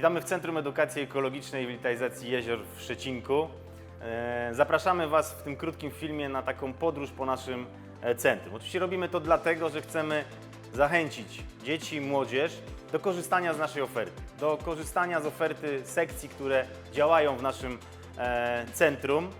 Witamy w Centrum Edukacji Ekologicznej i Witalizacji Jezior w Szczecinku. E, Zapraszamy Was w tym krótkim filmie na taką podróż po naszym e, centrum. Oczywiście robimy to dlatego, że chcemy zachęcić dzieci i młodzież do korzystania z naszej oferty, do korzystania z oferty sekcji, które działają w naszym e, centrum,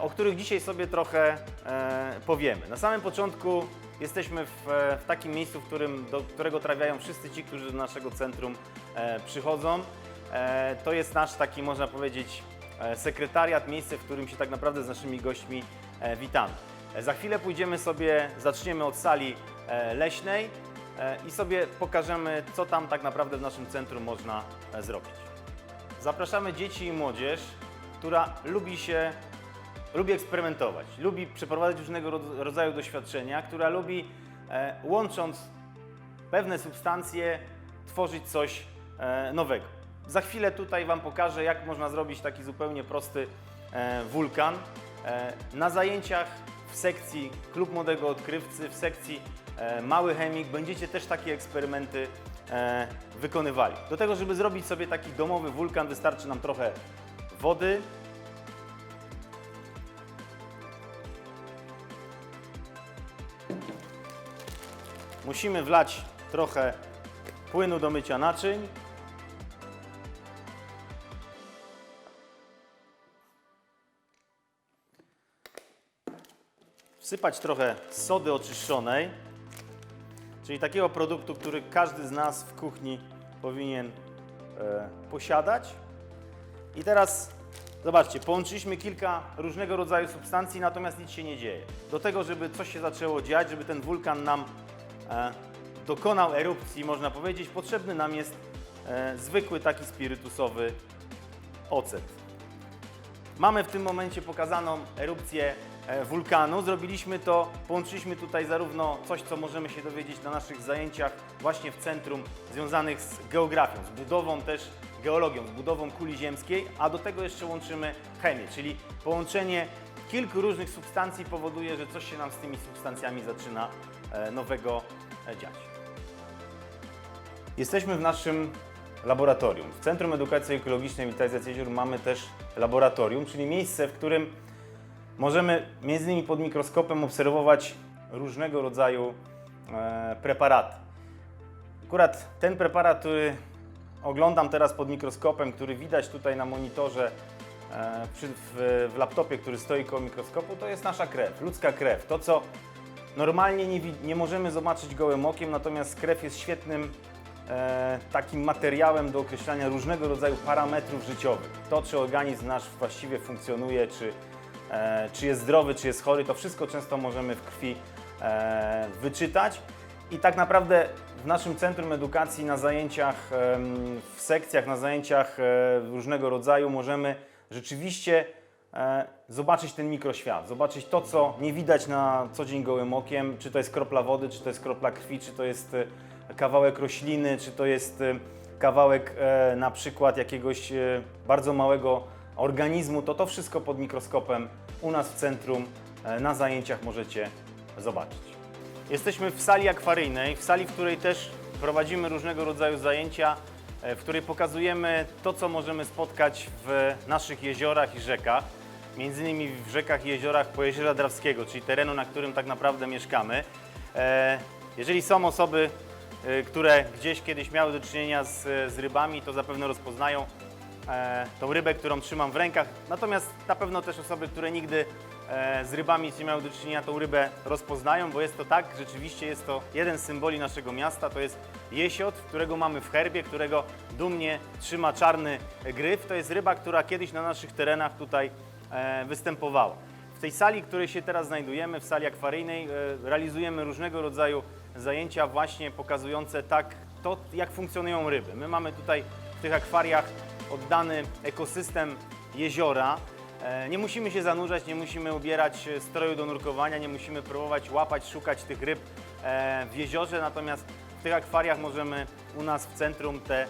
o których dzisiaj sobie trochę powiemy. Na samym początku jesteśmy w, w takim miejscu, w którym, do którego trafiają wszyscy ci, którzy do naszego centrum e, przychodzą. E, to jest nasz taki, można powiedzieć, e, sekretariat, miejsce, w którym się tak naprawdę z naszymi gośćmi e, witamy. E, Za chwilę pójdziemy sobie, zaczniemy od sali e, leśnej e, i sobie pokażemy, co tam tak naprawdę w naszym centrum można e, zrobić. Zapraszamy dzieci i młodzież, która lubi się, lubi eksperymentować, lubi przeprowadzać różnego ro- rodzaju doświadczenia, która lubi e, łącząc pewne substancje tworzyć coś e, nowego. Za chwilę tutaj Wam pokażę, jak można zrobić taki zupełnie prosty e, wulkan. Na zajęciach w sekcji Klub Młodego Odkrywcy, w sekcji Mały Chemik będziecie też takie eksperymenty wykonywali. Do tego, żeby zrobić sobie taki domowy wulkan, wystarczy nam trochę wody, Musimy wlać trochę płynu do mycia naczyń. Wsypać trochę sody oczyszczonej, czyli takiego produktu, który każdy z nas w kuchni powinien e, posiadać. I teraz zobaczcie, połączyliśmy kilka różnego rodzaju substancji, natomiast nic się nie dzieje. Do tego, żeby coś się zaczęło dziać, żeby ten wulkan nam dokonał erupcji, można powiedzieć, potrzebny nam jest e, zwykły taki spirytusowy ocet. Mamy w tym momencie pokazaną erupcję e, wulkanu. Zrobiliśmy to, połączyliśmy tutaj zarówno coś, co możemy się dowiedzieć na naszych zajęciach właśnie w centrum związanych z geografią, z budową też geologią, z budową kuli ziemskiej, a do tego jeszcze łączymy chemię, czyli połączenie kilku różnych substancji powoduje, że coś się nam z tymi substancjami zaczyna e, nowego e, dziać. Jesteśmy w naszym laboratorium. W Centrum Edukacji Ekologicznej i Witalizacji Jezior mamy też laboratorium, czyli miejsce, w którym możemy między innymi pod mikroskopem obserwować różnego rodzaju e, preparaty. Akurat ten preparat, który oglądam teraz pod mikroskopem, który widać tutaj na monitorze e, w laptopie, który stoi koło mikroskopu, to jest nasza krew, ludzka krew. To, co normalnie nie, nie możemy zobaczyć gołym okiem, natomiast krew jest świetnym e, takim materiałem do określania różnego rodzaju parametrów życiowych. To, czy organizm nasz właściwie funkcjonuje, czy, e, czy jest zdrowy, czy jest chory, to wszystko często możemy w krwi e, wyczytać. I tak naprawdę w naszym centrum edukacji na zajęciach, w sekcjach, na zajęciach e, różnego rodzaju możemy rzeczywiście zobaczyć ten mikroświat, zobaczyć to, co nie widać na co dzień gołym okiem, czy to jest kropla wody, czy to jest kropla krwi, czy to jest e, kawałek rośliny, czy to jest e, kawałek e, na przykład jakiegoś e, bardzo małego organizmu, to to wszystko pod mikroskopem u nas w centrum e, na zajęciach możecie zobaczyć. Jesteśmy w sali akwaryjnej, w sali, w której też prowadzimy różnego rodzaju zajęcia, e, w której pokazujemy to, co możemy spotkać w naszych jeziorach i rzekach. Między innymi w rzekach i jeziorach Pojezierza Drawskiego, czyli terenu, na którym tak naprawdę mieszkamy. E, Jeżeli są osoby, e, które gdzieś kiedyś miały do czynienia z, z rybami, to zapewne rozpoznają e, tą rybę, którą trzymam w rękach. Natomiast na pewno też osoby, które nigdy z rybami nie miały do czynienia, tą rybę rozpoznają, bo jest to tak, rzeczywiście jest to jeden z symboli naszego miasta, to jest jesiot, którego mamy w herbie, którego dumnie trzyma czarny gryf. To jest ryba, która kiedyś na naszych terenach tutaj występowała. W tej sali, w której się teraz znajdujemy, w sali akwaryjnej, e, realizujemy różnego rodzaju zajęcia właśnie pokazujące tak to, jak funkcjonują ryby. My mamy tutaj w tych akwariach oddany ekosystem jeziora. E, Nie musimy się zanurzać, nie musimy ubierać e, stroju do nurkowania, nie musimy próbować łapać, szukać tych ryb e, w jeziorze, natomiast w tych akwariach możemy u nas w centrum te e,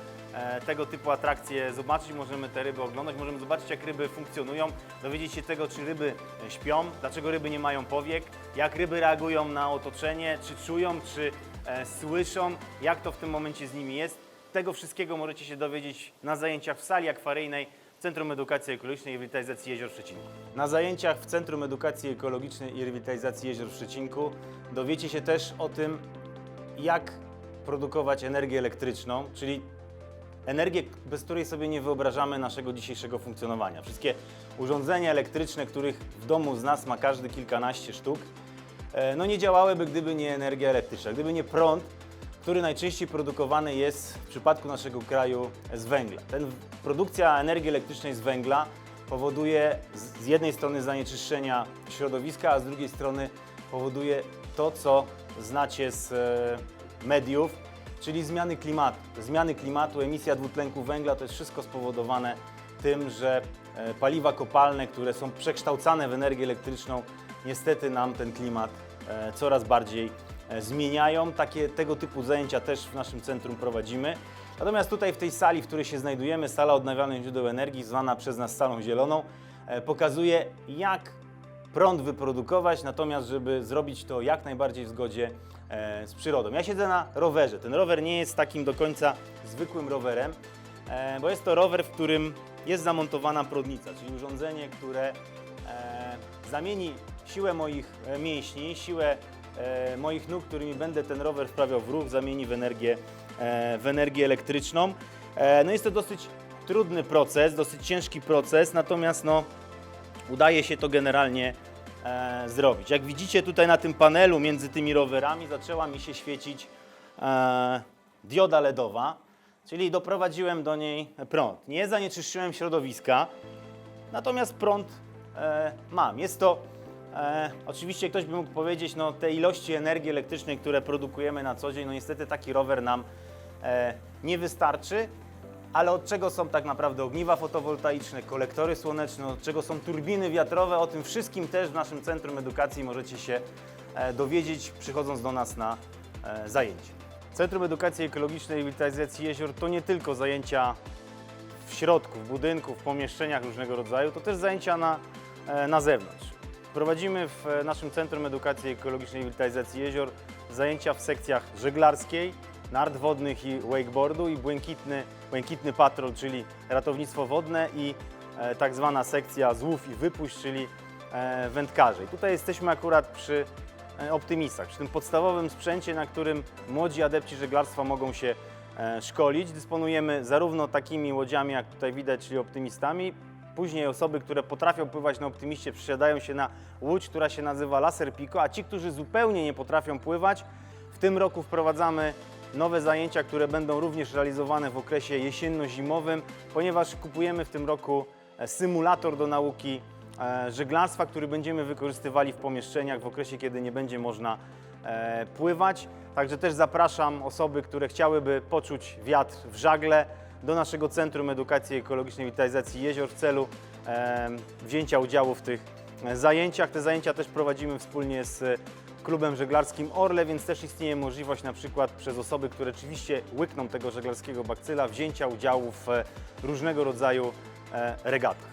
tego typu atrakcje zobaczyć, możemy te ryby oglądać, możemy zobaczyć jak ryby funkcjonują, dowiedzieć się tego, czy ryby e, śpią, dlaczego ryby nie mają powiek, jak ryby reagują na otoczenie, czy czują, czy e, słyszą, jak to w tym momencie z nimi jest. tego wszystkiego możecie się dowiedzieć na zajęciach w sali akwaryjnej Centrum Edukacji Ekologicznej i Rewitalizacji Jezior w Szczecinku. Na zajęciach w Centrum Edukacji Ekologicznej i Rewitalizacji Jezior w Szczecinku dowiecie się też o tym, jak produkować energię elektryczną, czyli energię, bez której sobie nie wyobrażamy naszego dzisiejszego funkcjonowania. Wszystkie urządzenia elektryczne, których w domu z nas ma każdy kilkanaście sztuk, e, no nie działałyby, gdyby nie energia elektryczna, gdyby nie prąd, który najczęściej produkowany jest w przypadku naszego kraju z węgla. Ten, produkcja energii elektrycznej z węgla powoduje z jednej strony zanieczyszczenia środowiska, a z drugiej strony powoduje to, co znacie z e, mediów, czyli zmiany klimatu. Zmiany klimatu, emisja dwutlenku węgla to jest wszystko spowodowane tym, że e, paliwa kopalne, które są przekształcane w energię elektryczną, niestety nam ten klimat e, coraz bardziej e, zmieniają. Takie, tego typu zajęcia też w naszym centrum prowadzimy. Natomiast tutaj w tej sali, w której się znajdujemy, sala odnawialnych źródeł energii, zwana przez nas salą zieloną, pokazuje jak prąd wyprodukować, natomiast żeby zrobić to jak najbardziej w zgodzie z przyrodą. Ja siedzę na rowerze. Ten rower nie jest takim do końca zwykłym rowerem, e, bo jest to rower, w którym jest zamontowana prądnica, czyli urządzenie, które e, zamieni siłę moich e, mięśni, siłę e, moich nóg, którymi będę ten rower wprawiał w ruch, zamieni w energię, e, w energię elektryczną. E, no jest to dosyć trudny proces, dosyć ciężki proces, natomiast no, udaje się to generalnie e, zrobić. Jak widzicie tutaj na tym panelu między tymi rowerami zaczęła mi się świecić e, dioda LEDowa, czyli doprowadziłem do niej prąd. Nie zanieczyszczyłem środowiska, natomiast prąd e, mam. Jest to e, oczywiście ktoś by mógł powiedzieć, no te ilości energii elektrycznej, które produkujemy na co dzień, no niestety taki rower nam e, nie wystarczy. Ale od czego są tak naprawdę ogniwa fotowoltaiczne, kolektory słoneczne, od czego są turbiny wiatrowe, o tym wszystkim też w naszym Centrum Edukacji możecie się e, dowiedzieć przychodząc do nas na e, zajęcie. Centrum Edukacji Ekologicznej i Rewitalizacji Jezior to nie tylko zajęcia w środku, w budynku, w pomieszczeniach różnego rodzaju, to też zajęcia na, e, na zewnątrz. Prowadzimy w naszym Centrum Edukacji Ekologicznej i Rewitalizacji Jezior zajęcia w sekcjach żeglarskiej, nart wodnych i wakeboardu i błękitny, błękitny patrol, czyli ratownictwo wodne i e, tak zwana sekcja złów i wypuść, czyli e, wędkarze. I tutaj jesteśmy akurat przy e, optymistach, przy tym podstawowym sprzęcie, na którym młodzi adepci żeglarstwa mogą się e, szkolić. Dysponujemy zarówno takimi łodziami, jak tutaj widać, czyli optymistami. Później osoby, które potrafią pływać na optymiście, przesiadają się na łódź, która się nazywa Laser Pico, a ci, którzy zupełnie nie potrafią pływać, w tym roku wprowadzamy nowe zajęcia, które będą również realizowane w okresie jesienno-zimowym, ponieważ kupujemy w tym roku e, symulator do nauki e, żeglarstwa, który będziemy wykorzystywali w pomieszczeniach w okresie, kiedy nie będzie można e, pływać. Także też zapraszam osoby, które chciałyby poczuć wiatr w żagle do naszego Centrum Edukacji Ekologicznej i Rewitalizacji Jezior w celu wzięcia udziału w tych zajęciach. Te zajęcia też prowadzimy wspólnie z klubem żeglarskim Orle, więc też istnieje możliwość na przykład przez osoby, które rzeczywiście łykną tego żeglarskiego bakcyla, wzięcia udziału w e, różnego rodzaju e, regatach.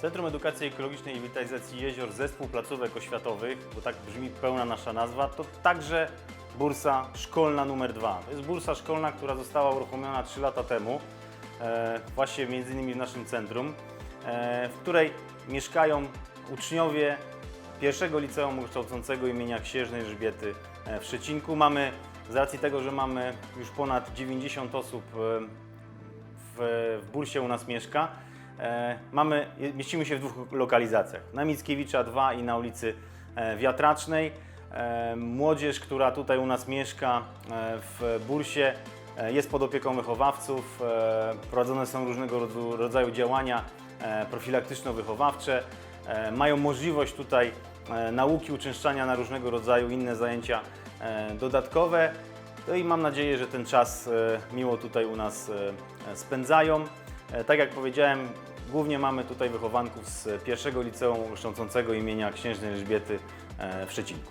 Centrum Edukacji Ekologicznej i Rewitalizacji Jezior, Zespół Placówek Oświatowych, bo tak brzmi pełna nasza nazwa, to także bursa szkolna numer dwa. To jest bursa szkolna, która została uruchomiona 3 lata temu, e, właśnie między innymi w naszym centrum, w której mieszkają uczniowie pierwszego liceum kształcącego imienia Księżnej Elżbiety e, w Szczecinku. Mamy, z racji tego, że mamy już ponad 90 osób e, w, w bursie u nas mieszka, e, mamy, mieścimy się w dwóch lokalizacjach. Na Mickiewicza 2 i na ulicy Wiatracznej. Młodzież, która tutaj u nas mieszka w bursie jest pod opieką wychowawców. Prowadzone są różnego rodzaju działania profilaktyczno-wychowawcze. E, mają możliwość tutaj e, nauki, uczęszczania na różnego rodzaju inne zajęcia e, dodatkowe. No i mam nadzieję, że ten czas miło tutaj u nas spędzają. Tak jak powiedziałem, głównie mamy tutaj wychowanków z pierwszego liceum kształcącego imienia Księżnej Elżbiety w Szczecinku.